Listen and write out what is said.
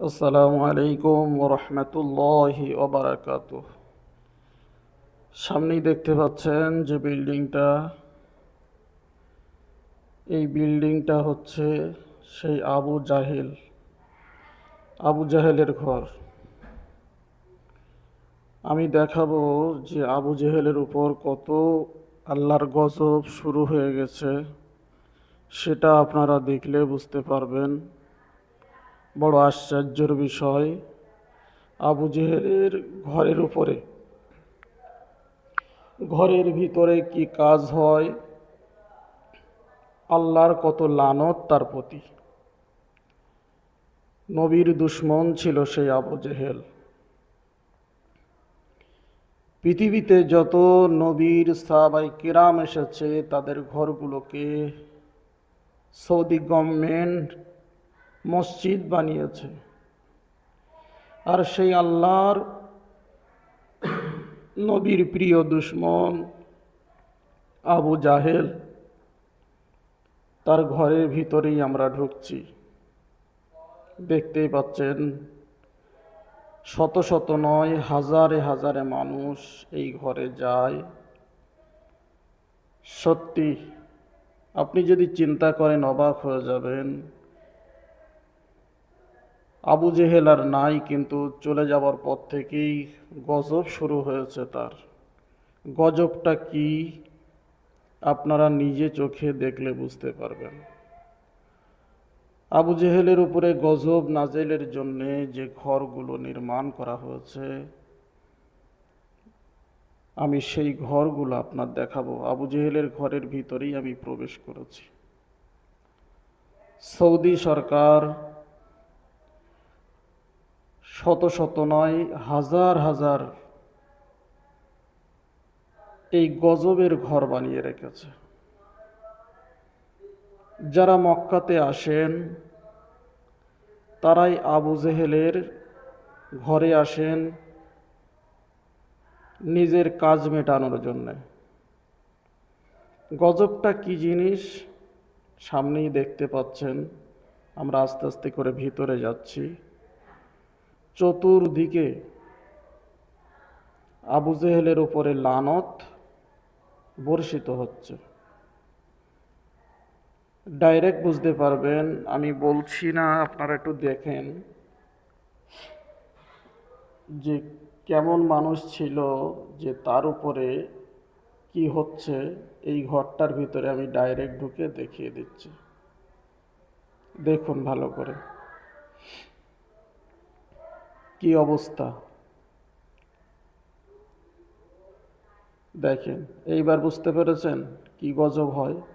আসসালামু আলাইকুম ওরহমতুল্লাহি ওবরাকাত সামনেই দেখতে পাচ্ছেন যে বিল্ডিংটা, এই বিল্ডিংটা হচ্ছে সেই আবু জাহেল, আবু জাহেলের ঘর। আমি দেখাবো যে আবু জাহেলের উপর কত আল্লাহর গজব শুরু হয়ে গেছে, সেটা আপনারা দেখলে বুঝতে পারবেন। বড় আশ্চর্যের বিষয় আবু জেহেলের ঘরের উপরে। ঘরের ভিতরে কি কাজ হয়? আল্লাহর কত লানত তার প্রতি। নবীর দুশ্মন ছিল সেই আবু জেহেল। পৃথিবীতে যত নবীর সাহাবাই কিরাম এসেছে, তাদের ঘরগুলোকে সৌদি গভর্নমেন্ট মসজিদ বানিয়েছে। আর সেই আল্লাহর নবীর প্রিয় দুশ্মন আবু জাহেল, তার ঘরের ভিতরেই আমরা ঢুকছি। দেখতেই পাচ্ছেন, শত শত নয়, হাজারে হাজারে মানুষ এই ঘরে যায়। সত্যি, আপনি যদি চিন্তা করেন অবাক হয়ে যাবেন আবু জেহেল আর নাই কিন্তু চলে যাওয়ার পর থেকেই গজব শুরু হয়েছে তার। গজবটা কি আপনারা নিজে চোখে দেখলে বুঝতে পারবেন। আবু জেহেলের উপরে গজব নাজেলের জন্যে যে ঘরগুলো নির্মাণ করা হয়েছে, আমি সেই ঘরগুলো আপনার দেখাবো। আবু জেহেলের ঘরের ভিতরেই আমি প্রবেশ করেছি। সৌদি সরকার শত শত নয়, হাজার হাজার এই গজবের ঘর বানিয়ে রেখেছে। যারা মক্কাতে আসেন, তারাই আবু জেহেলের ঘরে আসেন নিজের কাজ মেটানোর জন্যে। গজবটা কি জিনিস? সামনেই দেখতে পাচ্ছেন, আমরা আস্তে আস্তে করে ভিতরে যাচ্ছি। চতুর্দিকে আবু জেহেলের উপরে লানত বর্ষিত হচ্ছে। ডাইরেক্ট বুঝতে পারবেন, আমি বলছি না, আপনারা একটু দেখেন যে কেমন মানুষ ছিল, যে তার উপরে কি হচ্ছে, এই ঘরটার ভিতরে আমি ডাইরেক্ট ঢুকে দেখিয়ে দিচ্ছি। দেখুন ভালো করে। কি অবস্থা? দেখেন এইবার বুঝতে পেরেছেন কি গজব হয়?